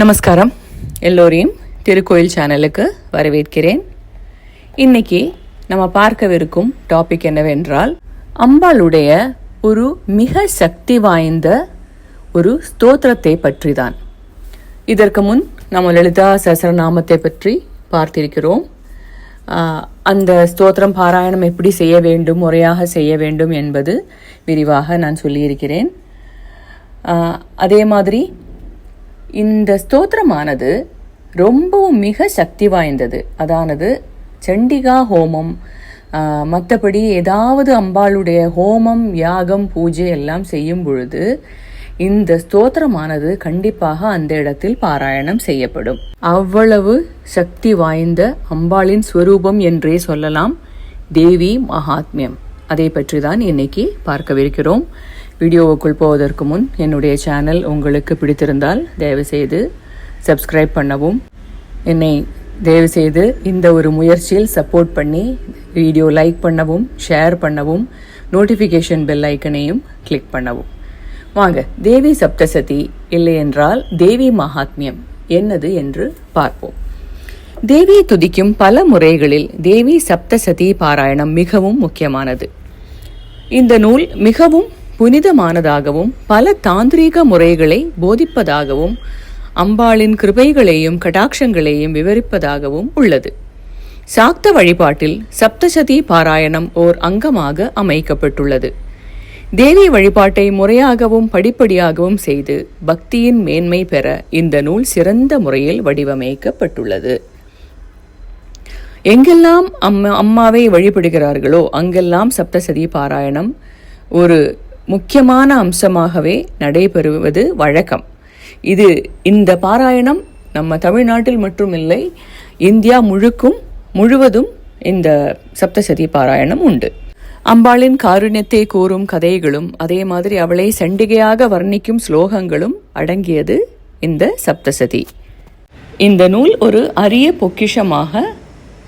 நமஸ்காரம். எல்லோரையும் திருக்கோயில் சேனலுக்கு வரவேற்கிறேன். இன்னைக்கு நம்ம பார்க்கவிருக்கும் டாபிக் என்னவென்றால் அம்பாளுடைய ஒரு மிக சக்தி வாய்ந்த ஒரு ஸ்தோத்திரத்தை பற்றி தான் இதற்கு முன் நம்ம லலிதா சசரநாமத்தை பற்றி பார்த்திருக்கிறோம். அந்த ஸ்தோத்திரம் பாராயணம் எப்படி செய்ய வேண்டும் முறையாக செய்ய வேண்டும் என்பது விரிவாக நான் சொல்லியிருக்கிறேன். அதே மாதிரி இந்த ஸ்தோத்திரமானது ரொம்பவும் மிக சக்தி வாய்ந்தது. அதானது சண்டிகா ஹோமம். மற்றபடி ஏதாவது அம்பாளுடைய ஹோமம் யாகம் பூஜை எல்லாம் செய்யும் பொழுது இந்த ஸ்தோத்திரமானது கண்டிப்பாக அந்த இடத்தில் பாராயணம் செய்யப்படும். அவ்வளவு சக்தி வாய்ந்த அம்பாளின் ஸ்வரூபம் என்றே சொல்லலாம். தேவி மகாத்மியம். அதை பற்றி தான் இன்னைக்கு பார்க்கவிருக்கிறோம். வீடியோவுக்குள் போவதற்கு முன் என்னுடைய சேனல் உங்களுக்கு பிடித்திருந்தால் தயவுசெய்து சப்ஸ்கிரைப் பண்ணவும். என்னை தயவுசெய்து இந்த ஒரு முயற்சியில் சப்போர்ட் பண்ணி வீடியோ லைக் பண்ணவும் ஷேர் பண்ணவும் நோட்டிஃபிகேஷன் பெல் ஐக்கனையும் கிளிக் பண்ணவும். வாங்க தேவி சப்தசதி இல்லையென்றால் தேவி மகாத்மியம் என்னது என்று பார்ப்போம். தேவியை துதிக்கும் பல முறைகளில் தேவி சப்தசதி பாராயணம் மிகவும் முக்கியமானது. இந்த நூல் மிகவும் புனிதமானதாகவும் பல தாந்திரீக முறைகளை போதிப்பதாகவும் அம்பாளின் கிருபைகளையும் கடாட்சங்களையும் விவரிப்பதாகவும் உள்ளது. சாக்த வழிபாட்டில் சப்தசதி பாராயணம் ஓர் அங்கமாக அமைக்கப்பட்டுள்ளது. தேவி வழிபாட்டை முறையாகவும் படிப்படியாகவும் செய்து பக்தியின் மேன்மை பெற இந்த நூல் சிறந்த முறையில் வடிவமைக்கப்பட்டுள்ளது. எங்கெல்லாம் அம்மா அம்மாவை வழிபடுகிறார்களோ அங்கெல்லாம் சப்தசதி பாராயணம் ஒரு முக்கியமான அம்சமாகவே நடைபெறுவது வழக்கம். இது இந்த பாராயணம் நம்ம தமிழ்நாட்டில் மட்டுமில்லை இந்தியா முழுக்கும் முழுவதும் இந்த சப்தசதி பாராயணம் உண்டு. அம்பாளின் காருண்யத்தை கூறும் கதைகளும் அதே மாதிரி அவளை சண்டிகையாக வர்ணிக்கும் ஸ்லோகங்களும் அடங்கியது இந்த சப்தசதி. இந்த நூல் ஒரு அரிய பொக்கிஷமாக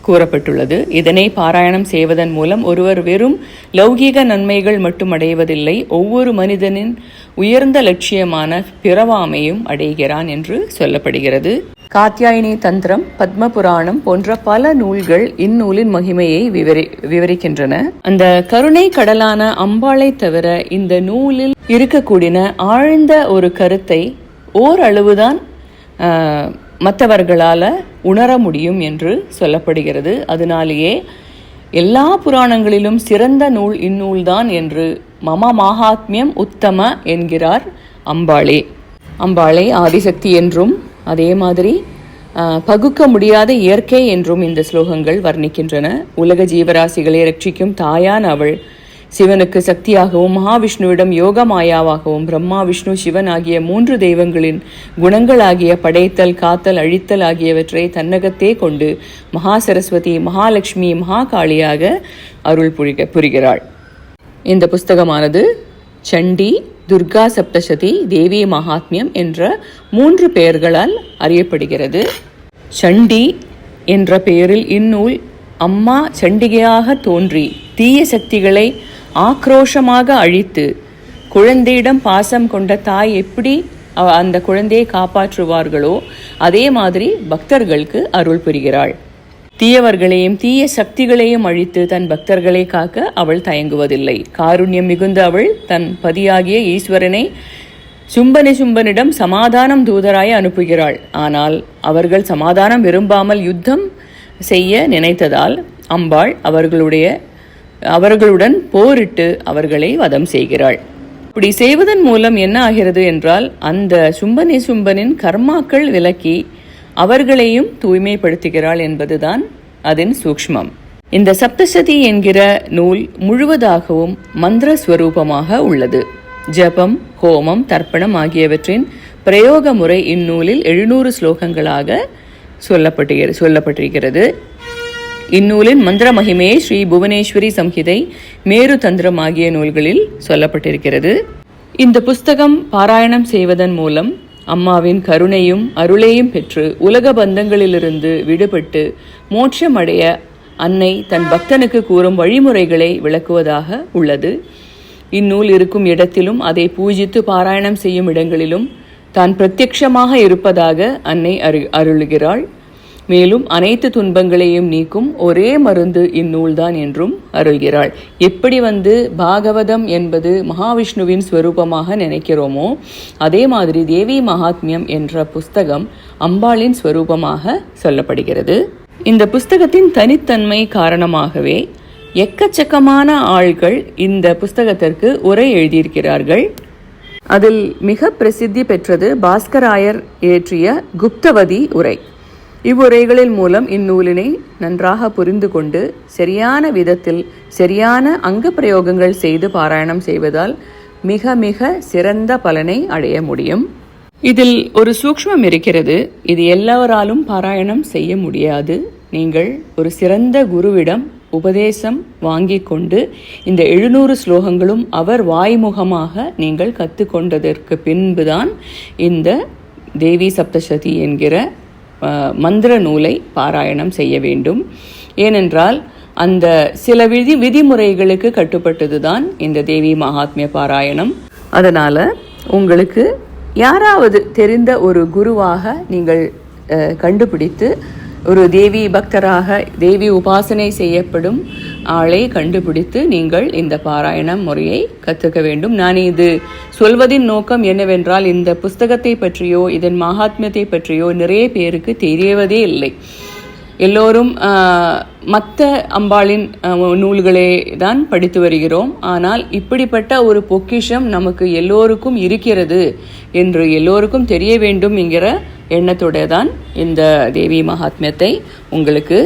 கூறப்பட்டுள்ளது. இதனை பாராயணம் செய்வதன் மூலம் ஒருவர் வெறும் லௌகீக நன்மைகள் மட்டும் அடைவதில்லை ஒவ்வொரு மனிதனின் உயர்ந்த லட்சியமான பிறவாமையும் அடைகிறான் என்று சொல்லப்படுகிறது. காத்தியாயினி தந்திரம் பத்ம புராணம் போன்ற பல நூல்கள் இந்நூலின் மகிமையை விவரி விவரிக்கின்றன. அந்த கருணை கடலான அம்பாளை தவிர இந்த நூலில் இருக்கக்கூடிய ஆழ்ந்த ஒரு கருத்தை ஓரளவுதான் ஆஹ், உணர முடியும் என்று சொல்லப்படுகிறது. அதனாலேயே எல்லா புராணங்களிலும் சிறந்த நூல் இந்நூல்தான் என்று மம மகாத்மியம் உத்தம என்கிறார் அம்பாளே. அம்பாளே ஆதிசக்தி என்றும் அதே மாதிரி பகுக்க முடியாத இயற்கை என்றும் இந்த ஸ்லோகங்கள் வர்ணிக்கின்றன. உலக ஜீவராசிகளை ரட்சிக்கும் தாயான் அவள் சிவனுக்கு சக்தியாகவும் மகாவிஷ்ணுவிடம் யோக மாயாவாகவும் பிரம்மா விஷ்ணு சிவன் ஆகிய மூன்று தெய்வங்களின் குணங்களாகிய படைத்தல் காத்தல் அழித்தல் ஆகியவற்றை தன்னகத்தே கொண்டு மகா சரஸ்வதி மகாலட்சுமி மகாகாளியாக அருள் புரிக புரிகிறாள். இந்த புஸ்தகமானது சண்டி துர்கா சப்தசதி தேவி மகாத்மியம் என்ற மூன்று பெயர்களால் அறியப்படுகிறது. சண்டி என்ற பெயரில் இந்நூல் அம்மா சண்டிகையாக தோன்றி தீய சக்திகளை ஆக்ரோஷமாக அழித்து குழந்தையிடம் பாசம் கொண்ட தாய் எப்படி அந்த குழந்தையை காப்பாற்றுவார்களோ அதே மாதிரி பக்தர்களுக்கு அருள் புரிகிறாள். தீயவர்களையும் தீய சக்திகளையும் அழித்து தன் பக்தர்களை காக்க அவள் தயங்குவதில்லை. காருண்யம் மிகுந்த அவள் தன் பதியாகிய ஈஸ்வரனை சும்பனி சும்பனிடம் சமாதானம் தூதராய் அனுப்புகிறாள். ஆனால் அவர்கள் சமாதானம் விரும்பாமல் யுத்தம் செய்ய நினைத்ததால் அம்பாள் அவர்களுடைய அவர்களுடன் போரிட்டு அவர்களை வதம் செய்கிறாள். இப்படி செய்வதன் மூலம் என்ன ஆகிறது என்றால் அந்த சும்பனி சும்பனின் கர்மாக்கள் விலக்கி அவர்களையும் தூய்மைப்படுத்துகிறாள் என்பதுதான் அதன் சூக்ஷ்மம். இந்த சப்தசதி என்கிற நூல் முழுவதாகவும் மந்திர ஸ்வரூபமாக உள்ளது. ஜபம் ஹோமம் தர்ப்பணம் ஆகியவற்றின் பிரயோக முறை இந்நூலில் எழுநூறு ஸ்லோகங்களாக சொல்லப்பட்டு சொல்லப்பட்டிருக்கிறது. இந்நூலின் மந்திர மகிமையை ஸ்ரீ புவனேஸ்வரி சம்ஹிதை மேரு தந்திரம் ஆகிய நூல்களில் சொல்லப்பட்டிருக்கிறது. இந்த புஸ்தகம் பாராயணம் செய்வதன் மூலம் அம்மாவின் கருணையும் அருளையும் பெற்று உலக பந்தங்களிலிருந்து விடுபட்டு மோட்சமடைய அன்னை தன் பக்தனுக்கு கூறும் வழிமுறைகளை விளக்குவதாக உள்ளது. இந்நூல் இருக்கும் இடத்திலும் அதை பூஜித்து பாராயணம் செய்யும் இடங்களிலும் தான் பிரத்யட்சமாக இருப்பதாக அன்னை அரு அருளுகிறாள். மேலும் அனைத்து துன்பங்களையும் நீக்கும் ஒரே மருந்து இந்நூல்தான் என்றும் அருள்கிறாள். எப்படி வந்து பாகவதம் என்பது மகாவிஷ்ணுவின் ஸ்வரூபமாக நினைக்கிறோமோ அதே மாதிரி தேவி மகாத்மியம் என்ற புஸ்தகம் அம்பாளின் ஸ்வரூபமாக சொல்லப்படுகிறது. இந்த புஸ்தகத்தின் தனித்தன்மை காரணமாகவே எக்கச்சக்கமான ஆள்கள் இந்த புஸ்தகத்திற்கு உரை எழுதியிருக்கிறார்கள். அதில் மிக பிரசித்தி பெற்றது பாஸ்கராயர் இயற்றிய குப்தவதி உரை. இவ்வுரைகளின் மூலம் இந்நூலினை நன்றாக புரிந்து கொண்டு சரியான விதத்தில் சரியான அங்க பிரயோகங்கள் செய்து பாராயணம் செய்வதால் மிக மிக சிறந்த பலனை அடைய முடியும். இதில் ஒரு சூக்ஷ்மம் இருக்கிறது. இது எல்லாவராலும் பாராயணம் செய்ய முடியாது. நீங்கள் ஒரு சிறந்த குருவிடம் உபதேசம் வாங்கிக் கொண்டு இந்த எழுநூறு ஸ்லோகங்களும் அவர் வாய்முகமாக நீங்கள் கற்றுக்கொண்டதற்கு பின்புதான் இந்த தேவி சப்தசதி என்கிற மந்திர நூலை பாராயணம் செய்ய வேண்டும். ஏனென்றால் அந்த சில விதி விதிமுறைகளுக்கு கட்டுப்பட்டதுதான் இந்த தேவி மகாத்மிய பாராயணம். அதனால உங்களுக்கு யாராவது தெரிந்த ஒரு குருவாக நீங்கள் அஹ், கண்டுபிடித்து ஒரு தேவி பக்தராக தேவி உபாசனை செய்யப்படும் ஆளை கண்டுபிடித்து நீங்கள் இந்த பாராயணம் முறையை கற்றுக்க வேண்டும். நான் இது சொல்வதின் நோக்கம் என்னவென்றால் இந்த புஸ்தகத்தை பற்றியோ இதன் மகாத்மியத்தை பற்றியோ நிறைய பேருக்கு தெரியவதே இல்லை. எல்லோரும் மற்ற அம்பாளின் நூல்களே தான் படித்து வருகிறோம். ஆனால் இப்படிப்பட்ட ஒரு பொக்கிஷம் நமக்கு எல்லோருக்கும் இருக்கிறது என்று எல்லோருக்கும் தெரிய வேண்டும் என்கிற எண்ணத்தோட தான் இந்த தேவி மகாத்மியத்தை உங்களுக்கு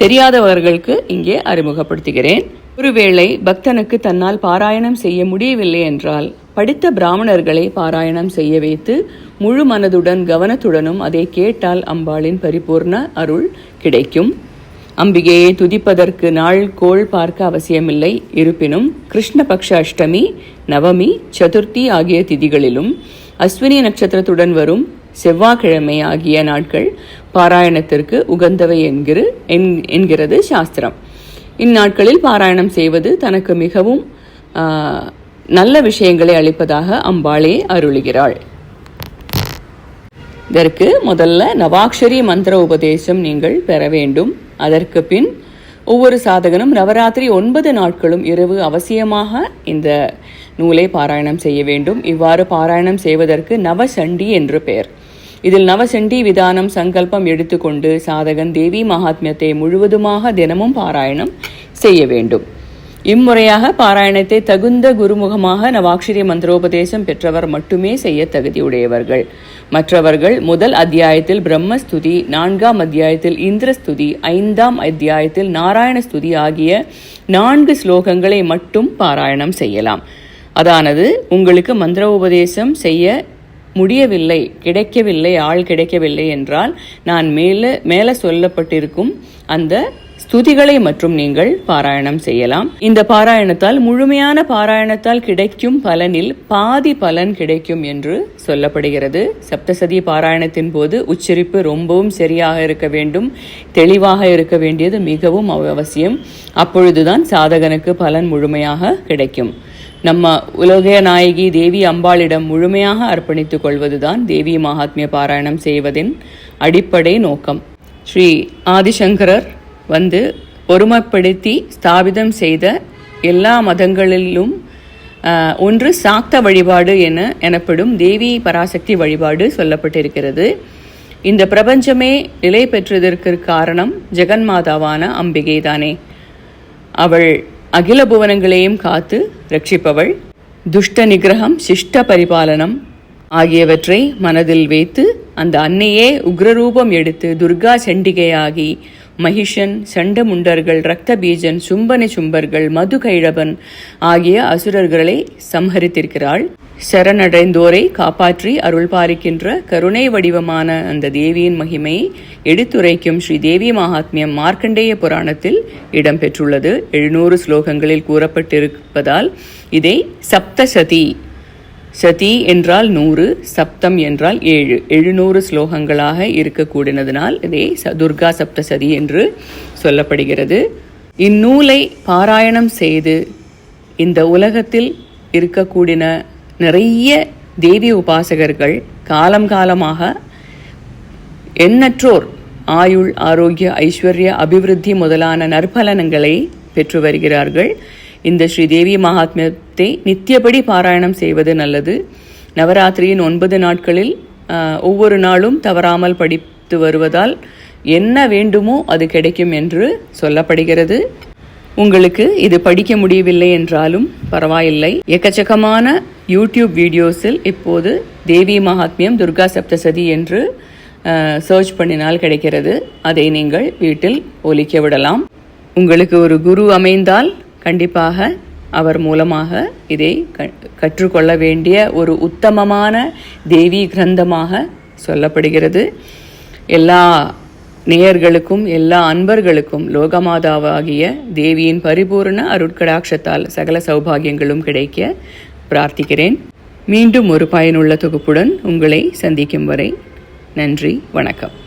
தெரியாதவர்களுக்கு இங்கே அறிமுகப்படுத்துகிறேன். ஒருவேளை பக்தனுக்கு தன்னால் பாராயணம் செய்ய முடியவில்லை என்றால் படித்த பிராமணர்களை பாராயணம் செய்ய வைத்து முழு மனதுடன் கவனத்துடனும் அதை கேட்டால் அம்பாளின் பரிபூர்ண அருள் கிடைக்கும். அம்பிகையை துதிப்பதற்கு நாள் கோள் பார்க்க அவசியமில்லை. இருப்பினும் கிருஷ்ணபக்ஷ அஷ்டமி நவமி சதுர்த்தி ஆகிய திதிகளிலும் அஸ்வினி நட்சத்திரத்துடன் வரும் செவ்வாய்க்கிழமை ஆகிய நாட்கள் பாராயணத்திற்கு உகந்தவை என்கிற என்- என்கிறது சாஸ்திரம். இந்நாட்களில் பாராயணம் செய்வது தனக்கு மிகவும் நல்ல விஷயங்களை அளிப்பதாக அம்பாளே அருளுகிறாள். இதற்கு முதல்ல நவாக்ஷரி மந்திர உபதேசம் நீங்கள் பெற வேண்டும். அதற்கு பின் ஒவ்வொரு சாதகனும் நவராத்திரி ஒன்பது நாட்களும் இரவு அவசியமாக இந்த நூலை பாராயணம் செய்ய வேண்டும். இவ்வாறு பாராயணம் செய்வதற்கு நவசண்டி என்று பெயர். இதில் நவசண்டி விதானம் சங்கல்பம் எடுத்துக்கொண்டு சாதகன் தேவி மகாத்மியத்தை முழுவதுமாக தினமும் பாராயணம் செய்ய வேண்டும். இம்முறையாக பாராயணத்தை தகுந்த குருமுகமாக நவாக்ஷரி மந்திரோபதேசம் பெற்றவர் மட்டுமே செய்ய தகுதியுடையவர்கள். மற்றவர்கள் முதல் அத்தியாயத்தில் பிரம்மஸ்துதி நான்காம் அத்தியாயத்தில் இந்திரஸ்துதி ஐந்தாம் அத்தியாயத்தில் நாராயண ஸ்துதி ஆகிய நான்கு ஸ்லோகங்களை மட்டும் பாராயணம் செய்யலாம். அதானது உங்களுக்கு மந்திரோபதேசம் செய்ய முடியவில்லை கிடைக்கவில்லை ஆள் கிடைக்கவில்லை என்றால் நான் மேலே மேலே சொல்லப்பட்டிருக்கும் அந்த ஸ்துதிகளை மற்றும் நீங்கள் பாராயணம் செய்யலாம். இந்த பாராயணத்தால் முழுமையான பாராயணத்தால் கிடைக்கும் பலனில் பாதி பலன் கிடைக்கும் என்று சொல்லப்படுகிறது. சப்தசதி பாராயணத்தின் போது உச்சரிப்பு ரொம்பவும் சரியாக இருக்க வேண்டும் தெளிவாக இருக்க வேண்டியது மிகவும் அவசியம். அப்பொழுதுதான் சாதகனுக்கு பலன் முழுமையாக கிடைக்கும். நம்ம உலக நாயகி தேவி அம்பாளிடம் முழுமையாக அர்ப்பணித்துக் கொள்வதுதான் தேவி மகாத்மிய பாராயணம் செய்வதின் அடிப்படை நோக்கம். ஸ்ரீ ஆதிசங்கரர் வந்து ஒருமைப்படுத்தி ஸ்தாபிதம் செய்த எல்லா மதங்களிலும் ஒன்று சாக்த வழிபாடு என எனப்படும் தேவி பராசக்தி வழிபாடு சொல்லப்பட்டிருக்கிறது. இந்த பிரபஞ்சமே நிலை பெற்றதற்கு காரணம் ஜெகன்மாதாவான அம்பிகை தானே அவள் அகில புவனங்களையும் காத்து ரட்சிப்பவள் துஷ்ட நிகிரகம் சிஷ்ட பரிபாலனம் ஆகியவற்றை மனதில் வைத்து அந்த அன்னையே உக்ரரூபம் எடுத்து துர்கா சண்டிகையாகி மகிஷன் சண்டமுண்டர்கள் ரக்த பீஜன் சும்பர்கள் மது கைழபன் ஆகிய அசுரர்களை சம்ஹரித்திருக்கிறாள். சரணடைந்தோரை காப்பாற்றி அருள் பாலிக்கின்ற கருணை வடிவமான அந்த தேவியின் மகிமையை எடுத்துரைக்கும் ஸ்ரீ தேவி மகாத்மியம் மார்க்கண்டேய புராணத்தில் இடம்பெற்றுள்ளது. எழுநூறு ஸ்லோகங்களில் கூறப்பட்டிருப்பதால் இதை சப்தசதி சதி என்றால் நூறு சப்தம் என்றால் ஏழு எழுநூறு ஸ்லோகங்களாக இருக்கக்கூடியதனால் இதை ச- துர்கா சப்தசதி என்று சொல்லப்படுகிறது. இந்நூலை பாராயணம் செய்து இந்த உலகத்தில் இருக்கக்கூடிய நிறைய தேவி உபாசகர்கள் காலம் காலமாக எண்ணற்றோர் ஆயுள் ஆரோக்கிய ஐஸ்வர்ய அபிவிருத்தி முதலான நற்பலனங்களை பெற்று வருகிறார்கள். இந்த ஸ்ரீ தேவி மகாத்மியத்தை நித்தியபடி பாராயணம் செய்வது நல்லது. நவராத்திரியின் ஒன்பது நாட்களில் ஒவ்வொரு நாளும் தவறாமல் படித்து வருவதால் என்ன வேண்டுமோ அது கிடைக்கும் என்று சொல்லப்படுகிறது. உங்களுக்கு இது படிக்க முடியவில்லை என்றாலும் பரவாயில்லை. எக்கச்சக்கமான யூடியூப் வீடியோஸில் இப்போது தேவி மகாத்மியம் துர்கா சப்தசதி என்று சர்ச் பண்ணினால் கிடைக்கிறது. அதை நீங்கள் வீட்டில் ஒலிக்க விடலாம். உங்களுக்கு ஒரு குரு அமைந்தால் கண்டிப்பாக அவர் மூலமாக இதை கற்றுக்கொள்ள வேண்டிய ஒரு உத்தமமான தேவி கிரந்தமாக சொல்லப்படுகிறது. எல்லா நேயர்களுக்கும் எல்லா அன்பர்களுக்கும் லோகமாதாவாகிய தேவியின் பரிபூரண அருட்கடாட்சத்தால் சகல சௌபாகியங்களும் கிடைக்க பிரார்த்திக்கிறேன். மீண்டும் ஒரு பயனுள்ள தொகுப்புடன் உங்களை சந்திக்கும் வரை நன்றி வணக்கம்.